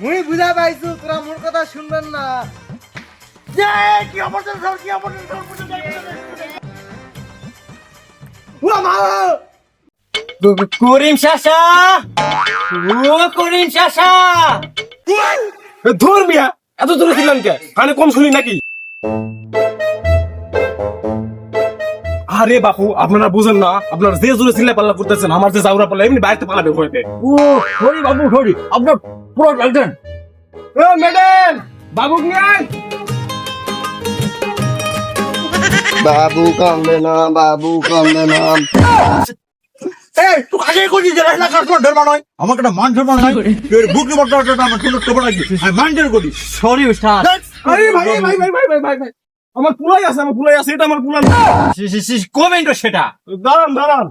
মুই বুঝা পাইছু তোরা মোর কথা শুনবেন না। কি অপরচুন সর কি অপরচুন করিম চাচা ও করিম চাচা। ধর মিয়া এত দূরে ছিলেন কে? কানে কম শুনি নাকি? আরে বাপু আপনারা বুঝেন না আপনারা যে জোরে চিল্লা পাল্লা করতেছেন আমার যে জাউরা পাল্লা এমনি বাইরে পালাবে হইতে ও সরি বাবু সরি আপনার পুরো একজন ও ম্যাডাম বাবু নিয়ে বাবু কান্দে না বাবু কান্দে না এই তুই আগে কইছিস যে রাখনা কাজ ধর নয় আমাকে একটা মান সম্মান নাই বুক আমার মানজের করি সরি উস্তাদ আরে ভাই ভাই ভাই ভাই ভাই ভাই ভাই আমার পুলাই আছে আমার পুলাই আছে এটা আমার পুলাই কমেন্ট সেটা। দাঁড়ান দাঁড়ান।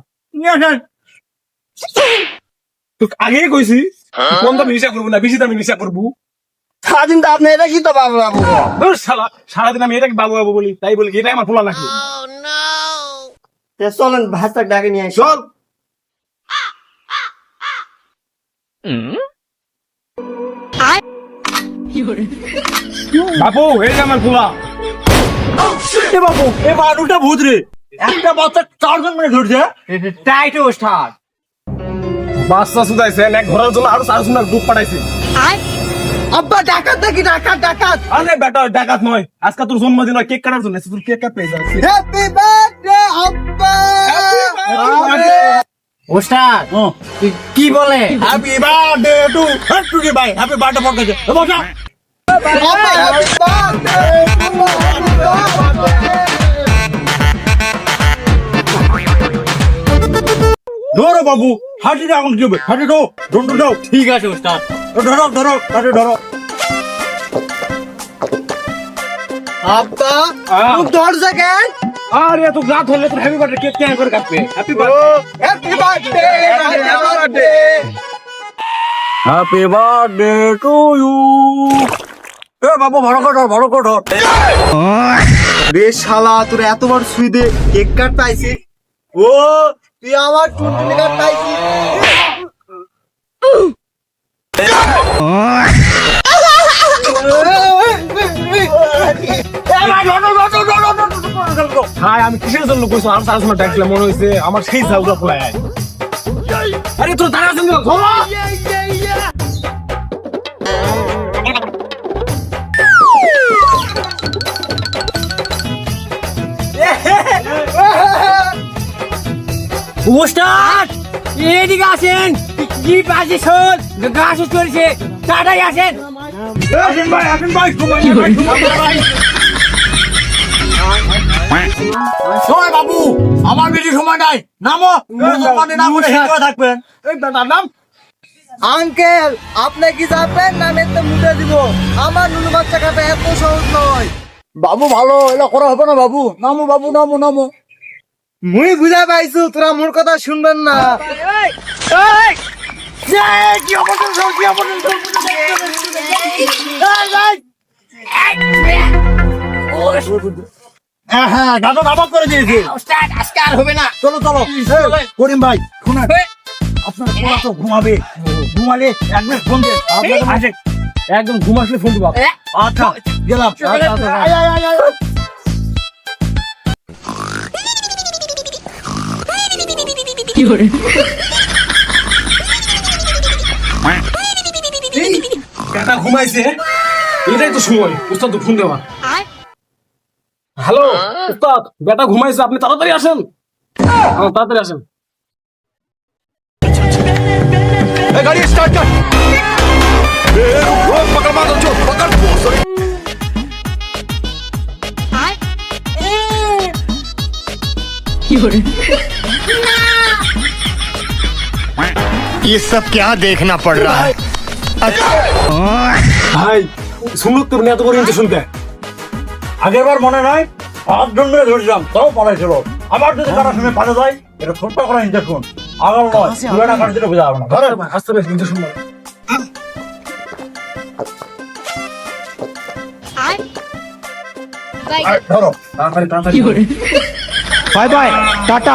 আগেই কইছি কম দামে নিশা করব না বেশি দামে নিশা করব। সারাদিন তো আপনি এটা কি তো বাবু বাবু? ধুর সারাদিন আমি এটাকে বাবু বাবু বলি তাই বলি কি এটাই আমার পোলা নাকি? চলেন ভাতটা ডাকে নিয়ে চল। বাপু এই যে আমার পোলা। এ বাবু এ ভূত রে। একটা বাচ্চা চারজন মানে ধরছে টাইট উস্তাদ বাচ্চা সুদাইছেন এক ঘরের জন্য আরও গ্রুপ পাঠাইছে। আব্বা ডাকাত নাকি? ডাকাত ডাকাত। আরে বেটা ডাকাত নয়। আজকে তোর জন্মদিন কেক কাটার জন্য। তোর কেক কাট পেয়ে যাচ্ছে হ্যাপি বার্থডে আব্বা। উস্তাদ কি বলে? হ্যাপি বার্থডে টু টু কে ভাই হ্যাপি বার্থডে ফর গেছে বসা। আব্বা হ্যাপি বার্থডে ধরো বাবু হাঁটি এখন কি হবে হাঁটি ধরো দন্ড দাও ঠিক আছে উস্তাদ ধরো ধরো হাঁটি ধরো। আব্বা আহ। খুব দরজা কেন আরে এত রাত হলে তোর হ্যাপি বার্থডে কেক কেন করে কাটবে? Happy birthday happy birthday happy birthday happy birthday to you ধর রে আমার আমি কিসের জন্য কইছো? আর তার সময় ডাকলে মনে হইছে আমার সেই আয়। আরে তোর দাঁড়া উস্তাদ এদিকে আসেন! কি পাশে শোন! গাছ চলছে। তাড়াতাড়ি আসেন! ভাই ভাই বাবু আমার বেশি সময় নাই। নামো। মানে থাকবেন। এই নাম। আঙ্কেল আপনি কি যাবেন না আমি মুটে দিব। আমার নুনু বাচ্চা কাটা এত সহজ নয়। বাবু ভালো এটা করা হবে না বাবু। নামো বাবু নামো নামো। মুই বুঝা পাইছো তোরা মোর কথা শুনবেন না। করিম ভাই শুনেন। আপনার পোলা তো ঘুমাবে? ঘুমালে একবার ফোন দেন একদম ঘুম আসলে ফোন দিবা। আচ্ছা গেলাম। বেটা ঘুমাইছে। এটাই তো সময়। উস্তাদ তো ফোন দেওয়া। হ্যালো উস্তাদ বেটা ঘুমাইছে আপনি তাড়াতাড়ি আসেন। হ্যাঁ তাড়াতাড়ি আসেন। গাড়ি স্টার্ট কর। পকড় মার চো পকড় ये सब क्या देखना पड़ रहा है ভাই শুনলো তো এত করে কিন্তু শুনতে আগের বার মনে নাই হাত জন মেরে ধরেছিলাম তাও পালাইছিল আবার যদি কারোর সঙ্গে পালা যায় এটা ছোট্ট করা ইঞ্জেকশন আগাল নয় পুরানা কাজ দিলে বোঝা যাবে না ধরেন আসতে পারছি কিন্তু শুনবো ধরো তাড়াতাড়ি তাড়াতাড়ি বাই বাই টাটা